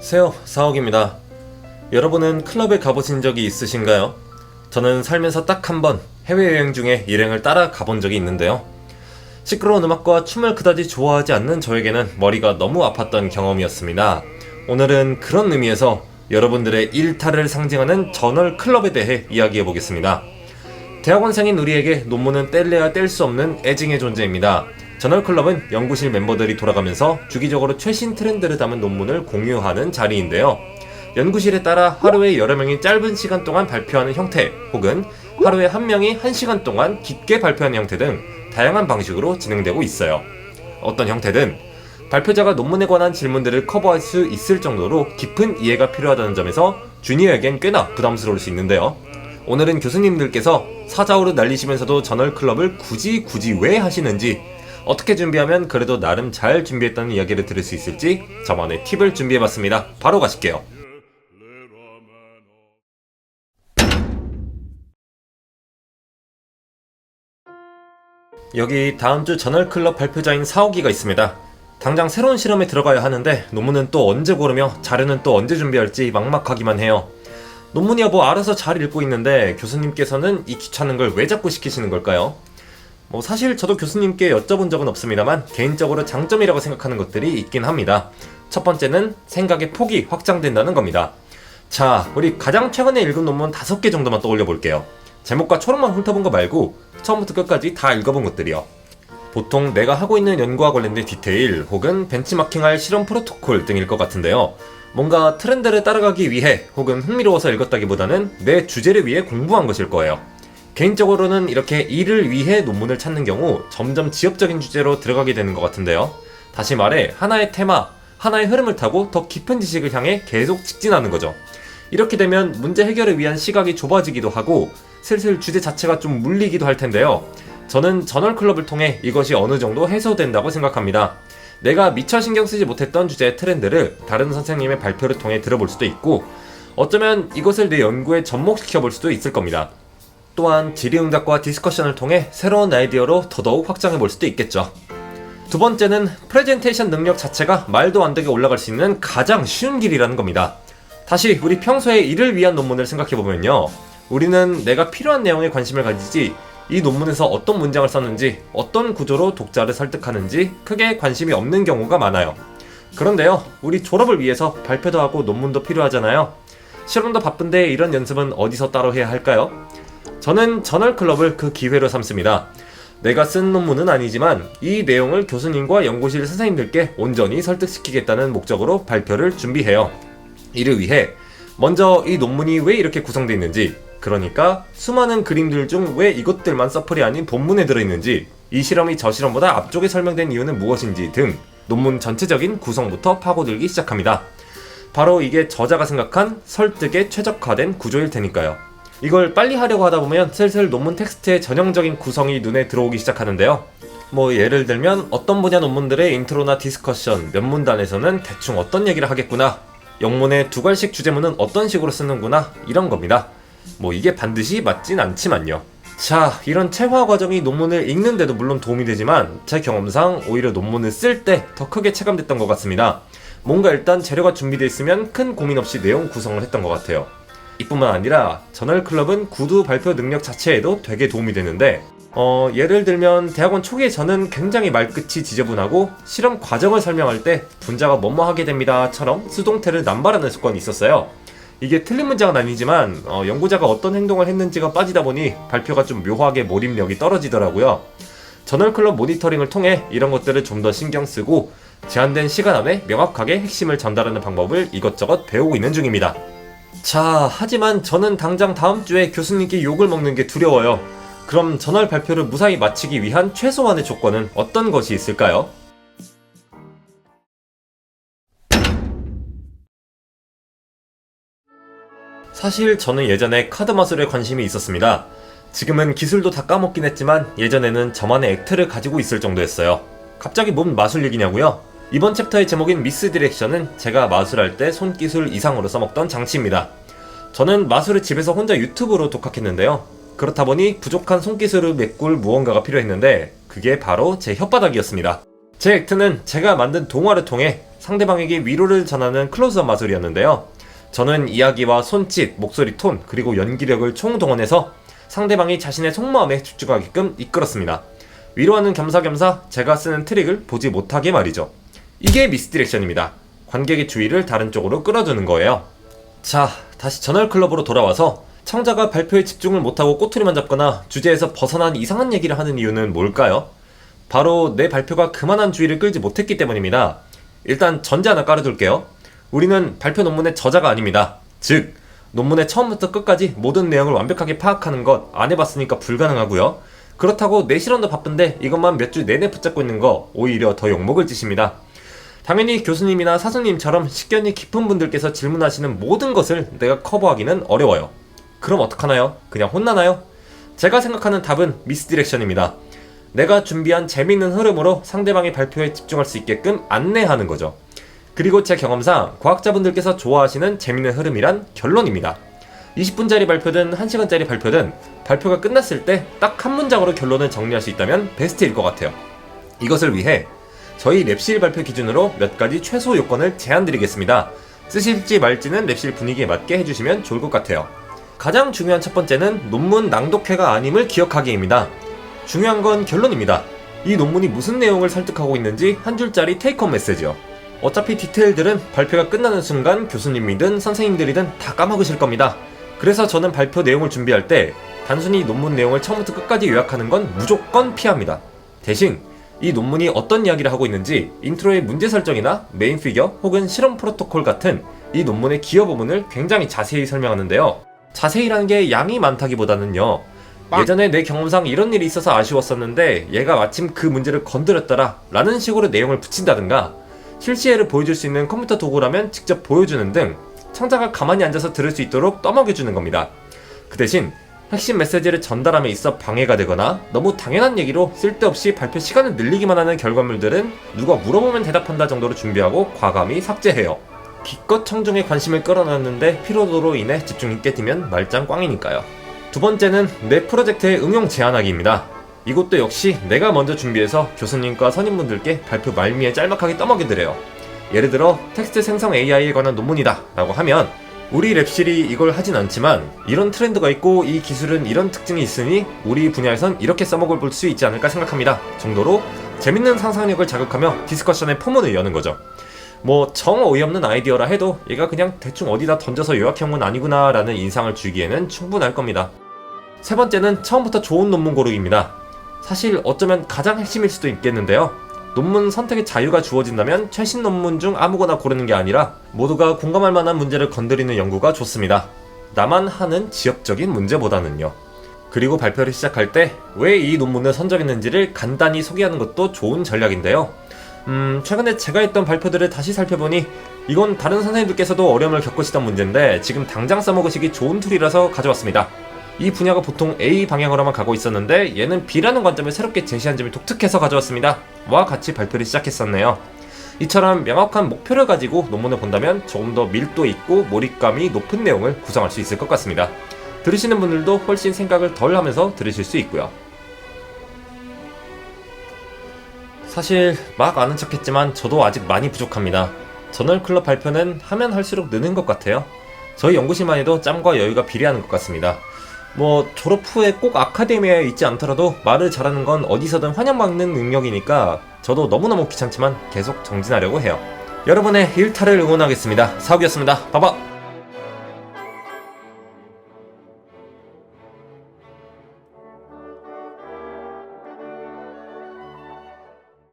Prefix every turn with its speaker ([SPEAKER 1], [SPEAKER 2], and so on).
[SPEAKER 1] 세요 사옥입니다. 여러분은 클럽에 가보신 적이 있으신가요? 저는 살면서 딱 한 번 해외여행 중에 일행을 따라 가본 적이 있는데요. 시끄러운 음악과 춤을 그다지 좋아하지 않는 저에게는 머리가 너무 아팠던 경험이었습니다. 오늘은 그런 의미에서 여러분들의 일탈을 상징하는 저널 클럽에 대해 이야기해 보겠습니다. 대학원생인 우리에게 논문은 뗄래야 뗄 수 없는 애증의 존재입니다. 저널클럽은 연구실 멤버들이 돌아가면서 주기적으로 최신 트렌드를 담은 논문을 공유하는 자리인데요. 연구실에 따라 하루에 여러 명이 짧은 시간 동안 발표하는 형태, 혹은 하루에 한 명이 한 시간 동안 깊게 발표하는 형태 등 다양한 방식으로 진행되고 있어요. 어떤 형태든 발표자가 논문에 관한 질문들을 커버할 수 있을 정도로 깊은 이해가 필요하다는 점에서 주니어에겐 꽤나 부담스러울 수 있는데요. 오늘은 교수님들께서 사자우를 날리시면서도 저널 클럽을 굳이 굳이 왜 하시는지 어떻게 준비하면 그래도 나름 잘 준비했다는 이야기를 들을 수 있을지 저만의 팁을 준비해봤습니다. 바로 가실게요. 여기 다음 주 저널 클럽 발표자인 사오기가 있습니다. 당장 새로운 실험에 들어가야 하는데 논문은 또 언제 고르며 자료는 또 언제 준비할지 막막하기만 해요. 논문이야 뭐 알아서 잘 읽고 있는데 교수님께서는 이 귀찮은 걸 왜 자꾸 시키시는 걸까요? 뭐 사실 저도 교수님께 여쭤본 적은 없습니다만 개인적으로 장점이라고 생각하는 것들이 있긴 합니다. 첫 번째는 생각의 폭이 확장된다는 겁니다. 자, 우리 가장 최근에 읽은 논문 다섯 개 정도만 떠올려 볼게요. 제목과 초록만 훑어본 거 말고 처음부터 끝까지 다 읽어본 것들이요. 보통 내가 하고 있는 연구와 관련된 디테일 혹은 벤치마킹할 실험 프로토콜 등일 것 같은데요. 뭔가 트렌드를 따라가기 위해 혹은 흥미로워서 읽었다기보다는 내 주제를 위해 공부한 것일 거예요. 개인적으로는 이렇게 일을 위해 논문을 찾는 경우 점점 지엽적인 주제로 들어가게 되는 것 같은데요. 다시 말해 하나의 테마, 하나의 흐름을 타고 더 깊은 지식을 향해 계속 직진하는 거죠. 이렇게 되면 문제 해결을 위한 시각이 좁아지기도 하고 슬슬 주제 자체가 좀 물리기도 할 텐데요. 저는 저널 클럽을 통해 이것이 어느 정도 해소된다고 생각합니다. 내가 미처 신경 쓰지 못했던 주제의 트렌드를 다른 선생님의 발표를 통해 들어볼 수도 있고 어쩌면 이것을 내 연구에 접목시켜 볼 수도 있을 겁니다. 또한 질의응답과 디스커션을 통해 새로운 아이디어로 더더욱 확장해 볼 수도 있겠죠. 두 번째는 프레젠테이션 능력 자체가 말도 안 되게 올라갈 수 있는 가장 쉬운 길이라는 겁니다. 다시 우리 평소에 이를 위한 논문을 생각해 보면요. 우리는 내가 필요한 내용에 관심을 가지지 이 논문에서 어떤 문장을 썼는지 어떤 구조로 독자를 설득하는지 크게 관심이 없는 경우가 많아요. 그런데요, 우리 졸업을 위해서 발표도 하고 논문도 필요하잖아요. 실험도 바쁜데 이런 연습은 어디서 따로 해야 할까요? 저는 저널클럽을 그 기회로 삼습니다. 내가 쓴 논문은 아니지만 이 내용을 교수님과 연구실 선생님들께 온전히 설득시키겠다는 목적으로 발표를 준비해요. 이를 위해 먼저 이 논문이 왜 이렇게 구성되어 있는지, 그러니까 수많은 그림들 중 왜 이것들만 서플이 아닌 본문에 들어있는지, 이 실험이 저 실험보다 앞쪽에 설명된 이유는 무엇인지 등 논문 전체적인 구성부터 파고들기 시작합니다. 바로 이게 저자가 생각한 설득에 최적화된 구조일 테니까요. 이걸 빨리 하려고 하다 보면 슬슬 논문 텍스트의 전형적인 구성이 눈에 들어오기 시작하는데요. 뭐 예를 들면 어떤 분야 논문들의 인트로나 디스커션 몇 문단에서는 대충 어떤 얘기를 하겠구나. 영문의 두 갈씩 주제문은 어떤 식으로 쓰는구나. 이런 겁니다. 뭐 이게 반드시 맞진 않지만요. 자, 이런 체화 과정이 논문을 읽는데도 물론 도움이 되지만 제 경험상 오히려 논문을 쓸 때 더 크게 체감됐던 것 같습니다. 뭔가 일단 재료가 준비되어 있으면 큰 고민 없이 내용 구성을 했던 것 같아요. 이뿐만 아니라 저널클럽은 구두 발표 능력 자체에도 되게 도움이 되는데 어, 예를 들면 대학원 초기에 저는 굉장히 말끝이 지저분하고 실험 과정을 설명할 때 분자가 뭐뭐 하게 됩니다처럼 수동태를 남발하는 습관이 있었어요. 이게 틀린 문장은 아니지만 어, 연구자가 어떤 행동을 했는지가 빠지다 보니 발표가 좀 묘하게 몰입력이 떨어지더라고요. 저널클럽 모니터링을 통해 이런 것들을 좀 더 신경 쓰고 제한된 시간 안에 명확하게 핵심을 전달하는 방법을 이것저것 배우고 있는 중입니다. 자, 하지만 저는 당장 다음 주에 교수님께 욕을 먹는 게 두려워요. 그럼 전월 발표를 무사히 마치기 위한 최소한의 조건은 어떤 것이 있을까요? 사실 저는 예전에 카드 마술에 관심이 있었습니다. 지금은 기술도 다 까먹긴 했지만 예전에는 저만의 액트를 가지고 있을 정도였어요. 갑자기 뭔 마술 얘기냐고요? 이번 챕터의 제목인 미스 디렉션은 제가 마술할 때 손기술 이상으로 써먹던 장치입니다. 저는 마술을 집에서 혼자 유튜브로 독학했는데요. 그렇다 보니 부족한 손기술을 메꿀 무언가가 필요했는데 그게 바로 제 혓바닥이었습니다. 제 액트는 제가 만든 동화를 통해 상대방에게 위로를 전하는 클로즈업 마술이었는데요. 저는 이야기와 손짓, 목소리 톤, 그리고 연기력을 총동원해서 상대방이 자신의 속마음에 집중하게끔 이끌었습니다. 위로하는 겸사겸사 제가 쓰는 트릭을 보지 못하게 말이죠. 이게 미스디렉션입니다. 관객의 주의를 다른 쪽으로 끌어주는 거예요. 자, 다시 저널 클럽으로 돌아와서 청자가 발표에 집중을 못하고 꼬투리만 잡거나 주제에서 벗어난 이상한 얘기를 하는 이유는 뭘까요? 바로 내 발표가 그만한 주의를 끌지 못했기 때문입니다. 일단 전제 하나 깔아둘게요. 우리는 발표 논문의 저자가 아닙니다. 즉, 논문의 처음부터 끝까지 모든 내용을 완벽하게 파악하는 것 안 해봤으니까 불가능하고요. 그렇다고 내 실험도 바쁜데 이것만 몇 주 내내 붙잡고 있는 거 오히려 더 욕먹을 짓입니다. 당연히 교수님이나 사수님처럼 식견이 깊은 분들께서 질문하시는 모든 것을 내가 커버하기는 어려워요. 그럼 어떡하나요? 그냥 혼나나요? 제가 생각하는 답은 미스디렉션입니다. 내가 준비한 재미있는 흐름으로 상대방의 발표에 집중할 수 있게끔 안내하는 거죠. 그리고 제 경험상 과학자분들께서 좋아하시는 재미있는 흐름이란 결론입니다. 20분짜리 발표든 1시간짜리 발표든 발표가 끝났을 때 딱 한 문장으로 결론을 정리할 수 있다면 베스트일 것 같아요. 이것을 위해 저희 랩실 발표 기준으로 몇 가지 최소 요건을 제안드리겠습니다. 쓰실지 말지는 랩실 분위기에 맞게 해주시면 좋을 것 같아요. 가장 중요한 첫 번째는 논문 낭독회가 아님을 기억하기입니다. 중요한 건 결론입니다. 이 논문이 무슨 내용을 설득하고 있는지 한 줄짜리 테이크홈 메시지요. 어차피 디테일들은 발표가 끝나는 순간 교수님이든 선생님들이든 다 까먹으실 겁니다. 그래서 저는 발표 내용을 준비할 때 단순히 논문 내용을 처음부터 끝까지 요약하는 건 무조건 피합니다. 대신 이 논문이 어떤 이야기를 하고 있는지 인트로의 문제 설정이나 메인 피겨 혹은 실험 프로토콜 같은 이 논문의 기여 부분을 굉장히 자세히 설명하는데요. 자세히라는 게 양이 많다기보다는요. 예전에 내 경험상 이런 일이 있어서 아쉬웠었는데 얘가 마침 그 문제를 건드렸더라 라는 식으로 내용을 붙인다든가 실시에를 보여줄 수 있는 컴퓨터 도구라면 직접 보여주는 등 청자가 가만히 앉아서 들을 수 있도록 떠먹여주는 겁니다. 그 대신 핵심 메시지를 전달함에 있어 방해가 되거나 너무 당연한 얘기로 쓸데없이 발표 시간을 늘리기만 하는 결과물들은 누가 물어보면 대답한다 정도로 준비하고 과감히 삭제해요. 기껏 청중의 관심을 끌어놨는데 피로도로 인해 집중이 깨지면 말짱 꽝이니까요. 두 번째는 내 프로젝트의 응용 제안하기입니다. 이것도 역시 내가 먼저 준비해서 교수님과 선임분들께 발표 말미에 짤막하게 떠먹여드려요. 예를 들어 텍스트 생성 AI에 관한 논문이다 라고 하면 우리 랩실이 이걸 하진 않지만 이런 트렌드가 있고 이 기술은 이런 특징이 있으니 우리 분야에선 이렇게 써먹을 볼 수 있지 않을까 생각합니다. 정도로 재밌는 상상력을 자극하며 디스커션의 포문을 여는 거죠. 뭐 정 어이없는 아이디어라 해도 얘가 그냥 대충 어디다 던져서 요약형은 아니구나 라는 인상을 주기에는 충분할 겁니다. 세 번째는 처음부터 좋은 논문 고르기입니다. 사실 어쩌면 가장 핵심일 수도 있겠는데요 논문 선택의 자유가 주어진다면 최신 논문 중 아무거나 고르는 게 아니라 모두가 공감할 만한 문제를 건드리는 연구가 좋습니다. 나만 하는 지역적인 문제보다는요. 그리고 발표를 시작할 때 왜 이 논문을 선정했는지를 간단히 소개하는 것도 좋은 전략인데요. 음, 최근에 제가 했던 발표들을 다시 살펴보니 이건 다른 선생님들께서도 어려움을 겪으시던 문제인데 지금 당장 써먹으시기 좋은 툴이라서 가져왔습니다. 이 분야가 보통 A 방향으로만 가고 있었는데 얘는 B라는 관점을 새롭게 제시한 점이 독특해서 가져왔습니다. 와 같이 발표를 시작했었네요. 이처럼 명확한 목표를 가지고 논문을 본다면 조금 더 밀도 있고 몰입감이 높은 내용을 구성할 수 있을 것 같습니다. 들으시는 분들도 훨씬 생각을 덜 하면서 들으실 수 있고요. 사실 막 아는 척 했지만 저도 아직 많이 부족합니다. 저널클럽 발표는 하면 할수록 느는 것 같아요. 저희 연구실만 해도 짬과 여유가 비례하는 것 같습니다. 뭐 졸업 후에 꼭 아카데미아에 있지 않더라도 말을 잘하는 건 어디서든 환영받는 능력이니까 저도 너무너무 귀찮지만 계속 정진하려고 해요. 여러분의 일탈을 응원하겠습니다. 사욱이었습니다. 봐봐.